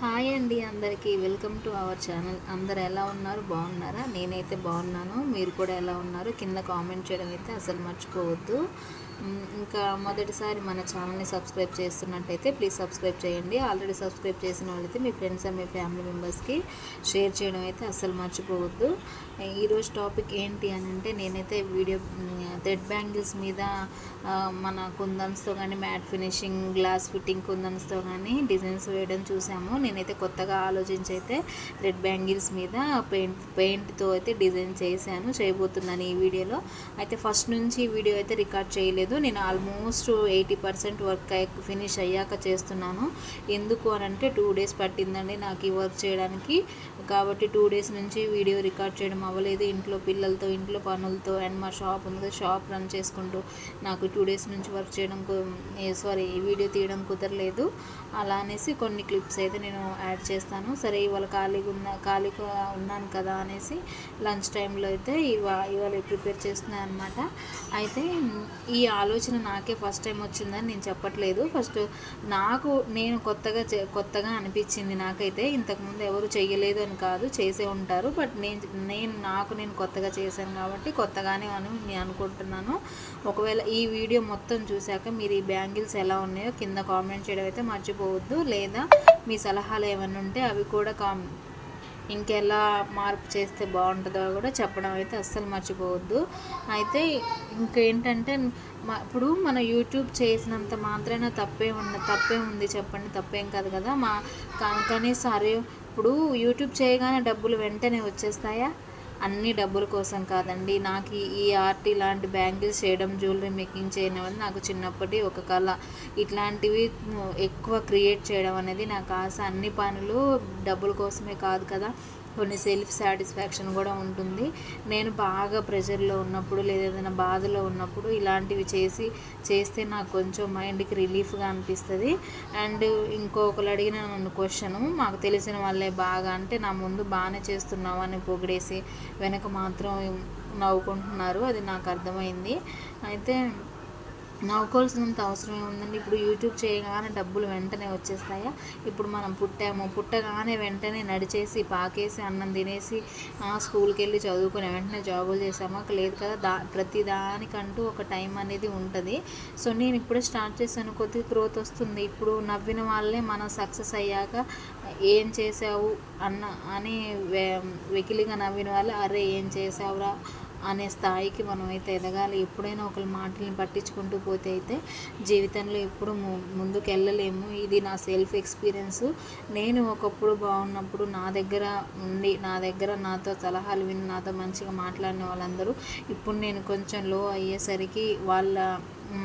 Hi అండి అందరికీ. Welcome to our channel. అందరు ఎలా ఉన్నారు? బాగున్నారా? నేనైతే బాగున్నాను. మీరు కూడా ఎలా ఉన్నారు? కింద కామెంట్ చేయడం అయితే అసలు మర్చిపోవద్దు. ఇంకా మొదటిసారి మన ఛానల్ని సబ్స్క్రైబ్ చేస్తున్నట్టయితే ప్లీజ్ సబ్స్క్రైబ్ చేయండి. ఆల్రెడీ సబ్స్క్రైబ్ చేసిన వాళ్ళైతే మీ ఫ్రెండ్స్ అండ్ మీ ఫ్యామిలీ మెంబర్స్కి షేర్ చేయడం అయితే అస్సలు మర్చిపోవద్దు. ఈరోజు టాపిక్ ఏంటి అని అంటే నేనైతే వీడియో థ్రెడ్ బ్యాంగిల్స్ మీద మన కుందన్స్తో కానీ మ్యాట్ ఫినిషింగ్ గ్లాస్ ఫిట్టింగ్ కుందన్స్తో కానీ డిజైన్స్ వేయడం చూసాము. నేనైతే కొత్తగా ఆలోచించి అయితే రెడ్ బ్యాంగిల్స్ మీద పెయింట్ పెయింట్తో అయితే డిజైన్ చేశాను చేయబోతున్నాను ఈ వీడియోలో. అయితే ఫస్ట్ నుంచి ఈ వీడియో అయితే రికార్డ్ చేయలేదు. నేను almost eighty percent work finish అయ్యాక చేస్తున్నాను. ఎందుకు అని అంటే టూ డేస్ పట్టిందండి నాకు ఈ వర్క్ చేయడానికి. కాబట్టి టూ డేస్ నుంచి వీడియో రికార్డ్ చేయడం అవ్వలేదు. ఇంట్లో పిల్లలతో ఇంట్లో పనులతో అండ్ మా షాప్ ఉంది షాప్ రన్ చేసుకుంటూ నాకు టూ డేస్ నుంచి వర్క్ చేయడం సారీ వీడియో తీయడం కుదరలేదు. అలా అనేసి కొన్ని క్లిప్స్ అయితే నేను యాడ్ చేస్తాను. సరే ఇవాళ ఖాళీగా ఉన్న ఖాళీగా ఉన్నాను కదా అనేసి లంచ్ టైంలో అయితే ఇవా ఇవాళ ప్రిపేర్ చేస్తున్నాను అనమాట అయితే ఈ ఆలోచన నాకే ఫస్ట్ టైం వచ్చిందని నేను చెప్పట్లేదు. ఫస్ట్ నాకు నేను కొత్తగా చే- కొత్తగా అనిపించింది నాకైతే. ఇంతకుముందు ఎవరు చేయలేదు అని కాదు చేసే ఉంటారు. బట్ నేను నేను నాకు నేను కొత్తగా చేశాను కాబట్టి కొత్తగానే అని నేను అనుకుంటున్నాను. ఒకవేళ ఈ వీడియో మొత్తం చూశాక మీరు ఈ బ్యాంగిల్స్ ఎలా ఉన్నాయో కింద కామెంట్ చేయడం అయితే మర్చిపోవద్దు. లేదా మీ సలహాలు ఏమైనా ఉంటే అవి కూడా కామెంట్ ఇంకెలా మార్పు చేస్తే బాగుంటుందో కూడా చెప్పడం అయితే అస్సలు మర్చిపోవద్దు. అయితే ఇంకేంటంటే మ- ఇప్పుడు మన యూట్యూబ్ చేసినంత మాత్రాన తప్పే ఉన్న తప్పే ఉంది చెప్పండి తప్పేం కాదు కదా. మా కానీ సరే ఇప్పుడు యూట్యూబ్ చేయగానే డబ్బులు వెంటనే వచ్చేస్తాయా? అన్ని డబ్బుల కోసం కాదండి. నాకు ఈ- ఆర్ట్ ఇలాంటి బ్యాంగిల్స్ చేయడం జ్యువెలరీ మేకింగ్ చేయడం అనేది నాకు చిన్నప్పటి ఒక కళ. ఇట్లాంటివి ఎక్కువ క్రియేట్ చేయడం అనేది నాకు ఆశ. అన్ని పనులు డబ్బుల కోసమే కాదు కదా. కొన్ని సెల్ఫ్ సాటిస్ఫాక్షన్ కూడా ఉంటుంది. నేను బాగా ప్రెషర్లో ఉన్నప్పుడు లేదా ఏదైనా బాధలో ఉన్నప్పుడు ఇలాంటివి చేసి చేస్తే నాకు కొంచెం మైండ్కి రిలీఫ్గా అనిపిస్తుంది. అండ్ ఇంకొకరు అడిగిన నన్ను క్వశ్చన్ మాకు తెలిసిన వాళ్ళే బాగా అంటే నా ముందు బాగానే చేస్తున్నావు అని పొగిడేసి వెనక మాత్రం నవ్వుకుంటున్నారు. అది నాకు అర్థమైంది. అయితే నవ్వుకోవాల్సినంత అవసరమే ఉందండి. ఇప్పుడు యూట్యూబ్ చేయగానే డబ్బులు వెంటనే వచ్చేస్తాయా? ఇప్పుడు మనం పుట్టాము. పుట్టగానే వెంటనే నడిచేసి పాకేసి అన్నం తినేసి స్కూల్కి వెళ్ళి చదువుకుని వెంటనే జాబులు చేసామా? లేదు కదా. దా ప్రతి దానికంటూ ఒక టైం అనేది ఉంటుంది. సో నేను ఇప్పుడే స్టార్ట్ చేశాను. కొద్దిగా గ్రోత్ వస్తుంది. ఇప్పుడు నవ్విన వాళ్ళే మనం సక్సెస్ అయ్యాక ఏం చేసావు అన్న అని వె- వెకిలిగా నవ్విన వాళ్ళు అరే ఏం చేసావురా అనే స్థాయికి మనం అయితే ఎదగాలి. ఎప్పుడైనా ఒకరి మాటల్ని పట్టించుకుంటూ పోతే అయితే జీవితంలో ఎప్పుడు ముందుకు వెళ్ళలేము ఇది నా సెల్ఫ్ ఎక్స్పీరియన్స్. నేను ఒకప్పుడు బాగున్నప్పుడు నా దగ్గర ఉండి నా దగ్గర నాతో సలహాలు విని నాతో మంచిగా మాట్లాడిన వాళ్ళందరూ ఇప్పుడు నేను కొంచెం లో అయ్యేసరికి వాళ్ళ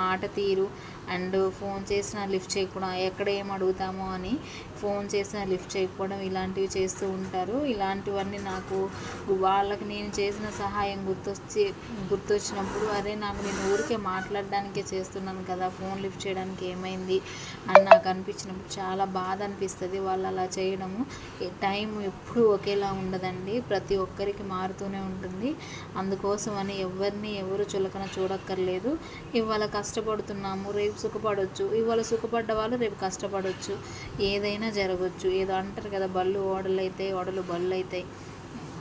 మాట తీరు అండ్ ఫోన్ చేసిన లిఫ్ట్ చేయకపోవడం ఎక్కడ ఏం అడుగుతామో అని ఫోన్ చేసిన లిఫ్ట్ చేయకపోవడం ఇలాంటివి చేస్తూ ఉంటారు. ఇలాంటివన్నీ నాకు వాళ్ళకి నేను చేసిన సహాయం గుర్తొచ్చి గుర్తొచ్చినప్పుడు అరే నాకు నేను ఊరికే మాట్లాడడానికే చేస్తున్నాను కదా ఫోన్ లిఫ్ట్ చేయడానికి ఏమైంది అని నాకు అనిపించినప్పుడు చాలా బాధ అనిపిస్తుంది వాళ్ళు అలా చేయడము. టైం ఎప్పుడూ ఒకేలా ఉండదండి. ప్రతి ఒక్కరికి మారుతూనే ఉంటుంది. అందుకోసం అని ఎవరిని ఎవరు చులకన చూడక్కర్లేదు. ఇవాళ కష్టపడుతున్నాము రేపు సుఖపడవచ్చు ఇవాళ సుఖపడ్డ వాళ్ళు రేపు కష్టపడవచ్చు ఏదైనా జరగవచ్చు ఏదో అంటారు కదా బళ్ళు ఓడలు అవుతాయి ఓడలు బళ్ళు అవుతాయి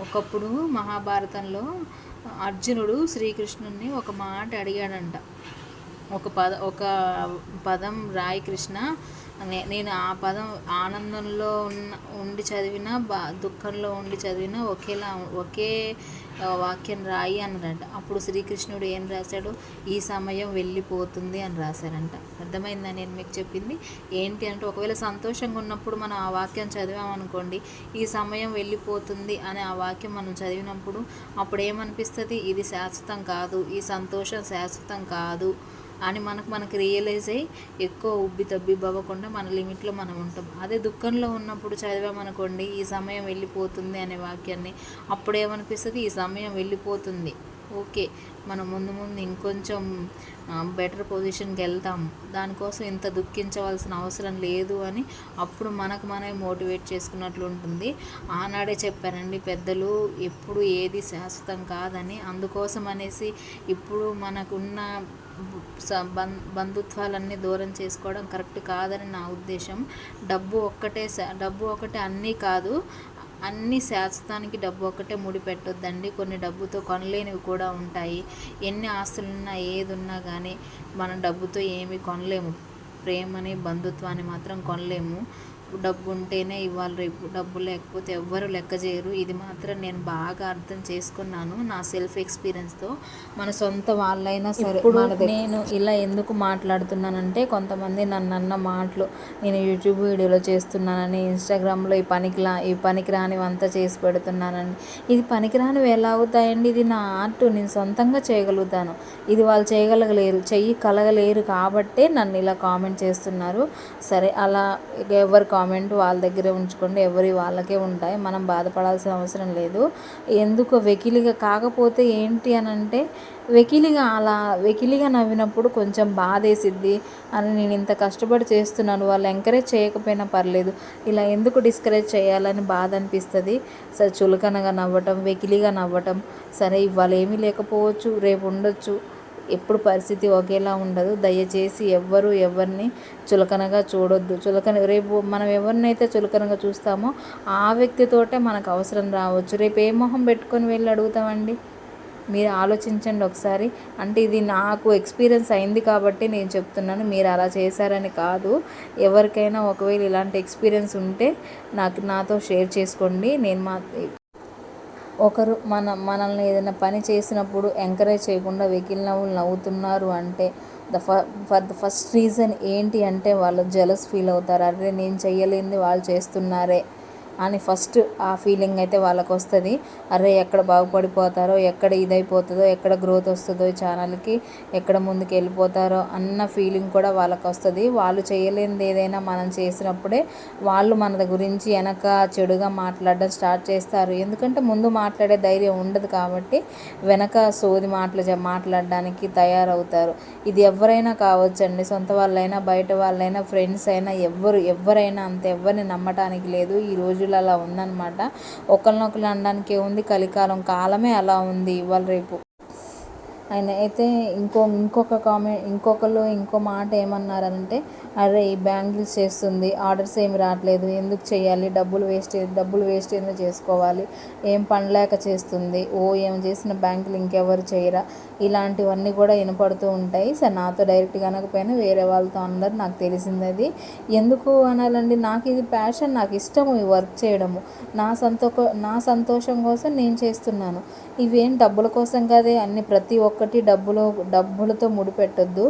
ఒకప్పుడు మహాభారతంలో అర్జునుడు శ్రీకృష్ణుని ఒక మాట అడిగాడంట. ఒక పద ఒక పదం రాయి కృష్ణ నేను ఆ పదం ఆనందంలో ఉన్న ఉండి చదివినా బా దుఃఖంలో ఉండి చదివినా ఒకేలా ఒకే వాక్యం రాయి అన్నాడంట అప్పుడు శ్రీకృష్ణుడు ఏం రాశాడు? ఈ సమయం వెళ్ళిపోతుంది అని రాశారంట అర్థమైందా నేను మీకు చెప్పింది? ఏంటి అంటే ఒకవేళ సంతోషంగా ఉన్నప్పుడు మనం ఆ వాక్యం చదివామనుకోండి ఈ సమయం వెళ్ళిపోతుంది అనే ఆ వాక్యం మనం చదివినప్పుడు అప్పుడు ఏమనిపిస్తుంది ఇది శాశ్వతం కాదు. ఈ సంతోషం శాశ్వతం కాదు. అని మనకు మనకు రియలైజ్ అయ్యి ఎక్కువ ఉబ్బి తబ్బి అవ్వకుండా మన లిమిట్లో మనం ఉంటాం. అదే దుఃఖంలో ఉన్నప్పుడు చదివామనుకోండి ఈ సమయం వెళ్ళిపోతుంది అనే వాక్యాన్ని అప్పుడు ఏమనిపిస్తుంది? ఈ సమయం వెళ్ళిపోతుంది. ఓకే మనం ముందు ముందు ఇంకొంచెం బెటర్ పొజిషన్కి వెళ్తాం. దానికోసం ఇంత దుఃఖించవలసిన అవసరం లేదు అని అప్పుడు మనకు మనమే మోటివేట్ చేసుకున్నట్లు ఉంటుంది. ఆనాడే చెప్పారండి పెద్దలు ఎప్పుడు ఏది శాశ్వతం కాదని అందుకోసం అనేసి ఇప్పుడు మనకున్న బంధుత్వాలన్నీ దూరం చేసుకోవడం కరెక్ట్ కాదని నా ఉద్దేశం. డబ్బు ఒక్కటే డబ్బు ఒకటే అన్నీ కాదు అన్ని శాశ్వతానికి డబ్బు ఒక్కటే ముడి పెట్టొద్దండి కొన్ని డబ్బుతో కొనలేనివి కూడా ఉంటాయి. ఎన్ని ఆస్తులున్నా ఏది ఉన్నా కానీ మనం డబ్బుతో ఏమీ కొనలేము. ప్రేమని బంధుత్వాన్ని మాత్రం కొనలేము. డబ్బు ఉంటేనే ఇవ్వాలి రేపు. డబ్బు లేకపోతే ఎవ్వరు లెక్క చేయరు. ఇది మాత్రం నేను బాగా అర్థం చేసుకున్నాను నా సెల్ఫ్ ఎక్స్పీరియన్స్తో. మన సొంత వాళ్ళైనా సరే నేను ఇలా ఎందుకు మాట్లాడుతున్నానంటే కొంతమంది నన్ను అన్న మాటలు నేను యూట్యూబ్ వీడియోలో చేస్తున్నానని ఇన్స్టాగ్రామ్లో ఈ పనికిలా ఈ పనికిరానివంతా చేసి పెడుతున్నానని. ఇది పనికిరానివి ఎలా అవుతాయండి. ఇది నా ఆర్ట్. నేను సొంతంగా చేయగలుగుతాను. ఇది వాళ్ళు చేయగలగలేరు చెయ్యి కలగలేరు కాబట్టే నన్ను ఇలా కామెంట్ చేస్తున్నారు. సరే అలా ఎవరి కామెంట్ వాళ్ళ దగ్గరే ఉంచుకోండి. ఎవరి వాళ్ళకే ఉంటాయి. మనం బాధపడాల్సిన అవసరం లేదు. ఎందుకు వెకిలిగా కాకపోతే ఏంటి అని అంటే వెకిలిగా అలా వెకిలిగా నవ్వినప్పుడు కొంచెం బాధేసిద్ది అని నేను ఇంత కష్టపడి చేస్తున్నాను. వాళ్ళు ఎంకరేజ్ చేయకపోయినా పర్లేదు. ఇలా ఎందుకు డిస్కరేజ్ చేయాలని బాధ అనిపిస్తుంది. సరే చులకనగా నవ్వటం వెకిలిగా నవ్వటం సరే ఇవాళ ఏమీ లేకపోవచ్చు. రేపు ఉండొచ్చు. ఎప్పుడు పరిస్థితి ఒకేలా ఉండదు. దయచేసి ఎవ్వరు ఎవరిని చులకనగా చూడొద్దు. చులకన రేపు మనం ఎవరినైతే చులకనగా చూస్తామో ఆ వ్యక్తితోటే మనకు అవసరం రావచ్చు. రేపు ఏ మొహం పెట్టుకొని వెళ్ళి అడుగుతామండి? మీరు ఆలోచించండి ఒకసారి. అంటే ఇది నాకు ఎక్స్పీరియన్స్ అయింది కాబట్టి నేను చెప్తున్నాను. మీరు అలా చేశారని కాదు. ఎవరికైనా ఒకవేళ ఇలాంటి ఎక్స్పీరియన్స్ ఉంటే నాకు నాతో షేర్ చేసుకోండి. నేను మా ఒకరు మన మనల్ని ఏదైనా పని చేసినప్పుడు ఎంకరేజ్ చేయకుండా వెకిల్ నవ్వులు నవ్వుతున్నారు అంటే ద ఫ ఫర్ ద ఫస్ట్ రీజన్ ఏంటి అంటే వాళ్ళు జెలస్ ఫీల్ అవుతారు. అరే నేను చేయలేనిది వాళ్ళు చేస్తున్నారే. అని ఫస్ట్ ఆ ఫీలింగ్ అయితే వాళ్ళకు వస్తుంది అరే ఎక్కడ బాగుపడిపోతారో ఎక్కడ ఇదైపోతుందో ఎక్కడ గ్రోత్ వస్తుందో ఛానల్కి ఎక్కడ ముందుకు వెళ్ళిపోతారో అన్న ఫీలింగ్ కూడా వాళ్ళకు వస్తుంది వాళ్ళు చేయలేనిది ఏదైనా మనం చేసినప్పుడే వాళ్ళు మన గురించి వెనక చెడుగా మాట్లాడడం స్టార్ట్ చేస్తారు. ఎందుకంటే ముందు మాట్లాడే ధైర్యం ఉండదు కాబట్టి వెనక సోది మాటలు మాట్లాడడానికి తయారవుతారు. ఇది ఎవరైనా కావచ్చండి. సొంత వాళ్ళైనా బయట వాళ్ళైనా ఫ్రెండ్స్ అయినా ఎవ్వరు ఎవరైనా అంత. ఎవరిని నమ్మటానికి లేదు. ఈ రోజుల్లో అలా ఉందన్నమాట. ఒకరినొకరు అనడానికి ఉంది. కలికాలం కాలమే అలా ఉంది ఇవాళ రేపు. ఆయన అయితే ఇంకో ఇంకొక కామెంట్ ఇంకొకరు ఇంకో మాట ఏమన్నారంటే అరే ఈ బ్యాంగిల్స్ చేస్తుంది ఆర్డర్స్ ఏమి రావట్లేదు ఎందుకు చేయాలి? డబ్బులు వేస్ట్ డబ్బులు వేస్ట్ ఎందుకు చేసుకోవాలి? ఏం పనిలేక చేస్తుంది? ఓ ఏం చేసిన బ్యాంకులు ఇంకెవరు చేయరా? ఇలాంటివన్నీ కూడా వినపడుతూ ఉంటాయి. సరే నాతో డైరెక్ట్గా అనకపోయినా వేరే వాళ్ళతో అన్నారు నాకు తెలిసింది అది ఎందుకు అనాలండి? నాకు ఇది ప్యాషన్ నాకు ఇష్టము ఈ వర్క్ చేయడము. నా సంతో నా సంతోషం కోసం నేను చేస్తున్నాను. ఇవేం డబ్బుల కోసం కాదే అన్ని ప్రతి ఒక్కటి డబ్బులు డబ్బులతో ముడిపెట్టొద్దు.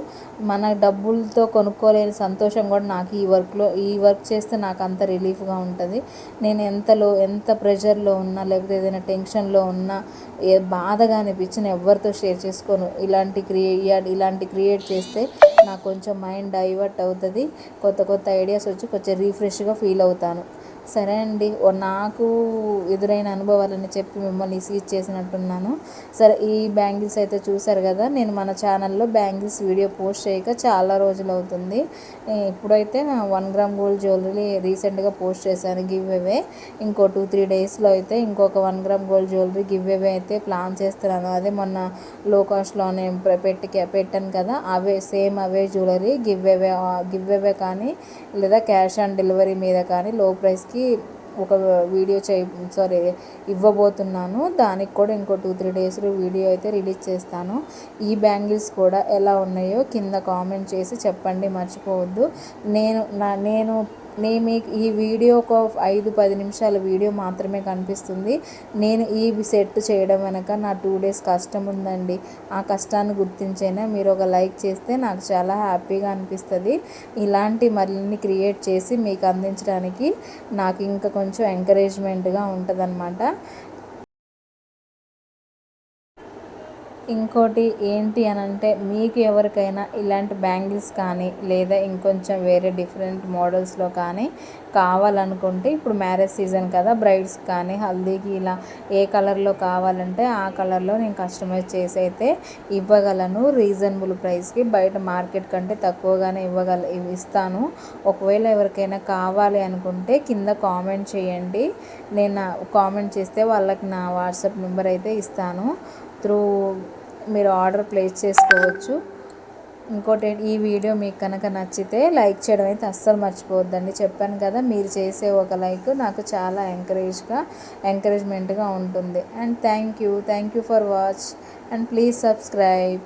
మన డబ్బులతో కొనుక్కోలేని సంతోషం కూడా నాకు ఈ వర్క్లో ఈ వర్క్ చేస్తే నాకు అంత రిలీఫ్గా ఉంటుంది. నేను ఎంతలో ఎంత ప్రెషర్లో ఉన్నా లేకపోతే ఏదైనా టెన్షన్లో ఉన్నా ఏ బాధగా అనిపించిన ఎవరితో షేర్ చేసుకోను. ఇలాంటి క్రియే ఇలాంటి క్రియేట్ చేస్తే నాకు కొంచెం మైండ్ డైవర్ట్ అవుతుంది. కొత్త కొత్త ఐడియాస్ వచ్చి కొంచెం రీఫ్రెష్గా ఫీల్ అవుతాను. సరే అండి. ఓ నాకు ఎదురైన అనుభవాలని చెప్పి మిమ్మల్ని సీజ్ చేసినట్టున్నాను. సరే ఈ బ్యాంగిల్స్ అయితే చూసారు కదా నేను మన ఛానల్లో బ్యాంగిల్స్ వీడియో పోస్ట్ చేయక చాలా రోజులు అవుతుంది. ఇప్పుడైతే వన్ గ్రామ్ గోల్డ్ జ్యువెలరీ రీసెంట్గా పోస్ట్ చేశాను గివ్ అవే. ఇంకో టూ త్రీ డేస్లో అయితే ఇంకొక one gram gold jewellery give away అయితే ప్లాన్ చేస్తున్నాను. అదే మొన్న లో కాస్ట్లోనే పెట్టి పెట్టాను కదా అవే సేమ్ అవే jewellery give away give away కానీ లేదా క్యాష్ ఆన్ డెలివరీ మీద కానీ లో ప్రైస్కి ఒక వీడియో చేయ సారీ ఇవ్వబోతున్నాను. దానికి కూడా ఇంకో టూ త్రీ డేస్లో వీడియో అయితే రిలీజ్ చేస్తాను. ఈ బ్యాంగిల్స్ కూడా ఎలా ఉన్నాయో కింద కామెంట్ చేసి చెప్పండి మర్చిపోవద్దు. నేను నా నేను నేను మీకు ఈ వీడియో ఒక ఐదు పది నిమిషాల వీడియో మాత్రమే కనిపిస్తుంది. నేను ఈ సెట్ చేయడం వెనక నా టూ డేస్ కష్టం ఉందండి. ఆ కష్టాన్ని గుర్తించైనా మీరు ఒక లైక్ చేస్తే నాకు చాలా హ్యాపీగా అనిపిస్తుంది. ఇలాంటి మరిన్ని క్రియేట్ చేసి మీకు అందించడానికి నాకు ఇంకా కొంచెం ఎంకరేజ్మెంట్గా ఉంటుందన్నమాట. ఇంకోటి ఏంటి అని అంటే మీకు ఎవరికైనా ఇలాంటి బ్యాంగిల్స్ కానీ లేదా ఇంకొంచెం వేరే డిఫరెంట్ మోడల్స్లో కానీ కావాలనుకుంటే ఇప్పుడు మ్యారేజ్ సీజన్ కదా బ్రైడ్స్ కానీ హల్దీకి ఇలా ఏ కలర్లో కావాలంటే ఆ కలర్లో నేను కస్టమైజ్ చేసి అయితే ఇవ్వగలను. రీజనబుల్ ప్రైస్కి బయట మార్కెట్ కంటే తక్కువగానే ఇవ్వగల ఇస్తాను. ఒకవేళ ఎవరికైనా కావాలి అనుకుంటే కింద కామెంట్ చేయండి. నేను కామెంట్ చేస్తే వాళ్ళకి నా వాట్సాప్ నెంబర్ అయితే ఇస్తాను. త్రూ మీరు ఆర్డర్ ప్లేస్ చేసుకోవచ్చు. ఇంకోటి ఈ వీడియో మీకు కనుక నచ్చితే లైక్ చేయడం అయితే అస్సలు మర్చిపోవద్దండి. చెప్పాను కదా మీరు చేసే ఒక లైక్ నాకు చాలా ఎంకరేజ్గా ఎంకరేజ్మెంట్గా ఉంటుంది. And thank you thank you for watch. And please subscribe.